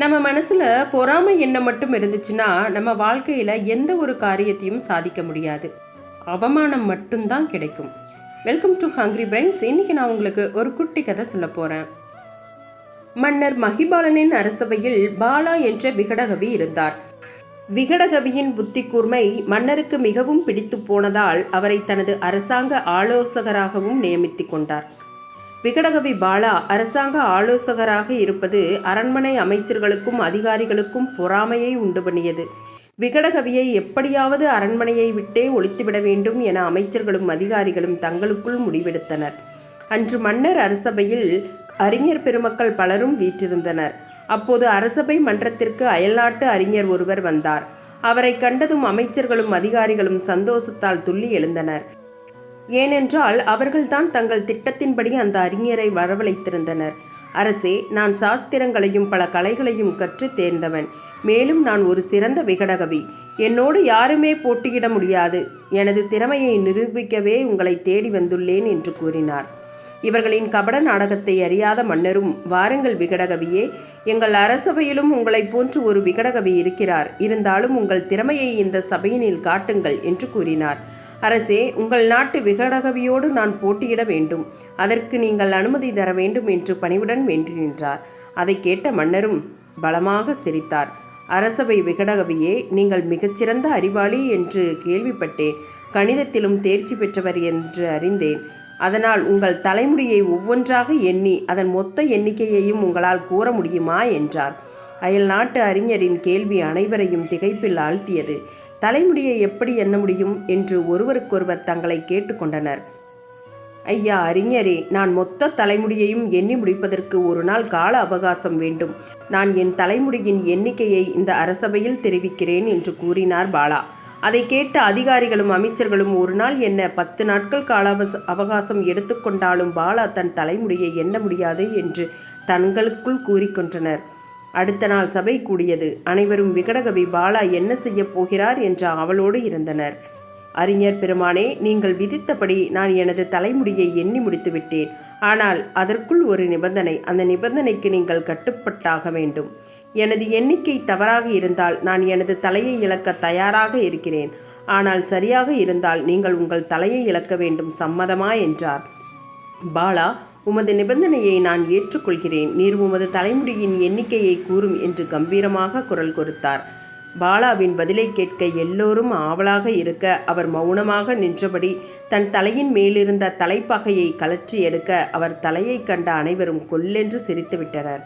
நம்ம மனசில் பொறாமை எண்ணம் மட்டும் இருந்துச்சுன்னா நம்ம வாழ்க்கையில் எந்த ஒரு காரியத்தையும் சாதிக்க முடியாது. அவமானம் மட்டும்தான் கிடைக்கும். வெல்கம் டு ஹங்க்ரி பிரைன்ஸ் இன்னைக்கு நான் உங்களுக்கு ஒரு குட்டி கதை சொல்ல போகிறேன் மன்னர் மகிபாலனின் அரசவையில் பாலா என்ற விகடகவி இருந்தார். விகடகவியின் புத்தி கூர்மை மன்னருக்கு மிகவும் பிடித்து போனதால் அவரை தனது அரசாங்க ஆலோசகராகவும் நியமித்து கொண்டார். விகடகவி பாலா அரசாங்க ஆலோசகராக இருப்பது அரண்மனை அமைச்சர்களுக்கும் அதிகாரிகளுக்கும் பொறாமையை உண்டு பண்ணியது. விகடகவியை எப்படியாவது அரண்மனையை விட்டே ஒழித்துவிட வேண்டும் என அமைச்சர்களும் அதிகாரிகளும் தங்களுக்குள் முடிவெடுத்தனர். அன்று மன்னர் அரசபையில் அறிஞர் பெருமக்கள் பலரும் வீற்றிருந்தனர். அப்போது அரசபை மன்றத்திற்கு அயல்நாட்டு அறிஞர் ஒருவர் வந்தார். அவரை கண்டதும் அமைச்சர்களும் அதிகாரிகளும் சந்தோஷத்தால் துள்ளி எழுந்தனர். ஏனென்றால் அவர்கள்தான் தங்கள் திட்டத்தின்படி அந்த அறிஞரை வரவழைத்திருந்தனர். அரசே நான் சாஸ்திரங்களையும் பல கலைகளையும் கற்றுத் தேர்ந்தவன். மேலும் நான் ஒரு சிறந்த விகடகவி. என்னோடு யாருமே போட்டியிட முடியாது. எனது திறமையை நிரூபிக்கவே உங்களை தேடி வந்துள்ளேன் என்று கூறினார். இவர்களின் கபட நாடகத்தை அறியாத மன்னரும் வாருங்கள் விகடகவியே. எங்கள் அரசபையிலும் உங்களைப் போன்று ஒரு விகடகவி இருக்கிறார். இருந்தாலும் உங்கள் திறமையை இந்த சபையினில் காட்டுங்கள் என்று கூறினார். அரசே உங்கள் நாட்டு விகடகவியோடு நான் போட்டியிட வேண்டும். அதற்கு நீங்கள் அனுமதி தர வேண்டும் என்று பணிவுடன் வேண்டி நின்றார். அதை கேட்ட மன்னரும் பலமாக சிரித்தார். அரசவை விகடகவியே நீங்கள் மிகச்சிறந்த அறிவாளி என்று கேள்விப்பட்டேன். கணிதத்திலும் தேர்ச்சி பெற்றவர் என்று அறிந்தேன். அதனால் உங்கள் தலைமுடியை ஒவ்வொன்றாக எண்ணி அதன் மொத்த எண்ணிக்கையையும் உங்களால் கூற முடியுமா? என்றார். அயல் நாட்டு அறிஞரின் கேள்வி அனைவரையும் திகைப்பில் ஆழ்த்தியது. தலைமுடியை எப்படி எண்ண முடியும் என்று ஒருவருக்கொருவர் தங்களை கேட்டுக்கொண்டனர். ஐயா அறிஞரே நான் மொத்த தலைமுடியையும் எண்ணி முடிப்பதற்கு ஒரு நாள் கால அவகாசம் வேண்டும். நான் என் தலைமுடியின் எண்ணிக்கையை இந்த அரசபையில் தெரிவிக்கிறேன் என்று கூறினார் பாலா. அதை கேட்ட அதிகாரிகளும் அமைச்சர்களும் ஒரு நாள் என்ன பத்து நாட்கள் கால அவச- அவகாசம் எடுத்துக்கொண்டாலும் பாலா தன் தலைமுடியை எண்ண முடியாது என்று தங்களுக்குள் கூறிக்கொண்டனர். அடுத்த நாள் சபை கூடியது. அனைவரும் விகடகவி பாலா என்ன செய்யப் போகிறார் என்ற அவளோடு இருந்தனர். அறிஞர் பெருமானே நீங்கள் விதித்தபடி நான் எனது தலைமுடியை எண்ணி முடித்து விட்டேன். ஆனால் அதற்குள் ஒரு நிபந்தனை. அந்த நிபந்தனைக்கு நீங்கள் கட்டுப்பட்டாக வேண்டும். எனது எண்ணிக்கை தவறாக இருந்தால் நான் எனது தலையை இழக்க தயாராக இருக்கிறேன். ஆனால் சரியாக இருந்தால் நீங்கள் உங்கள் தலையை இழக்க வேண்டும் சம்மதமா என்றார். பாலா உமது நிபந்தனையை நான் ஏற்றுக்கொள்கிறேன். நீர் உமது தலைமுடியின் எண்ணிக்கையை கூறும் என்று கம்பீரமாக குரல் கொடுத்தார். பாலாவின் பதிலை கேட்க எல்லோரும் ஆவலாக இருக்க அவர் மௌனமாக நின்றபடி தன் தலையின் மேலிருந்த தலைப்பகையை கலற்றி எடுக்க அவர் தலையை கண்ட அனைவரும் கொல்லென்று சிரித்துவிட்டனர்.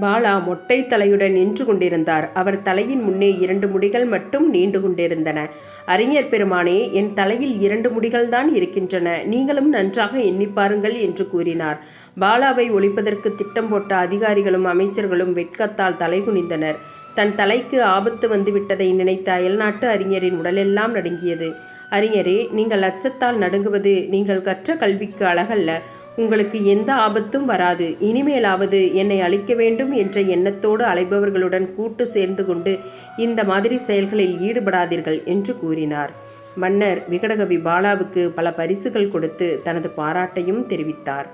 பாலா மொட்டை தலையுடன் நின்று கொண்டிருந்தார். அவர் தலையின் முன்னே இரண்டு முடிகள் மட்டும் நீண்டு கொண்டிருந்தன. அறிஞர் பெருமானே என் தலையில் இரண்டு முடிகள்தான் இருக்கின்றன. நீங்களும் நன்றாக எண்ணிப் பாருங்கள் என்று கூறினார். பாலாவை ஒழிப்பதற்கு திட்டம் போட்ட அதிகாரிகளும் அமைச்சர்களும் வெட்கத்தால் தலை குனிந்தனர். தன் தலைக்கு ஆபத்து வந்துவிட்டதை நினைத்த அயல்நாட்டு அறிஞரின் உடலெல்லாம் நடுங்கியது. அறிஞரே நீங்கள் அச்சத்தால் நடுங்குவது நீங்கள் கற்ற கல்விக்கு அழகல்ல. உங்களுக்கு எந்த ஆபத்தும் வராது. இனிமேலாவது என்னை அழிக்க வேண்டும் என்ற எண்ணத்தோடு அலைபவர்களுடன் கூட்டு சேர்ந்து கொண்டு இந்த மாதிரி செயல்களில் ஈடுபடாதீர்கள் என்று கூறினார். மன்னர் விகடகவி பாலாவுக்கு பல பரிசுகள் கொடுத்து தனது பாராட்டையும் தெரிவித்தார்.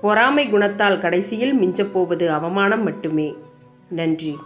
பொறாமை குணத்தால் கடைசியில் மிஞ்சப்போவது அவமானம் மட்டுமே. நன்றி.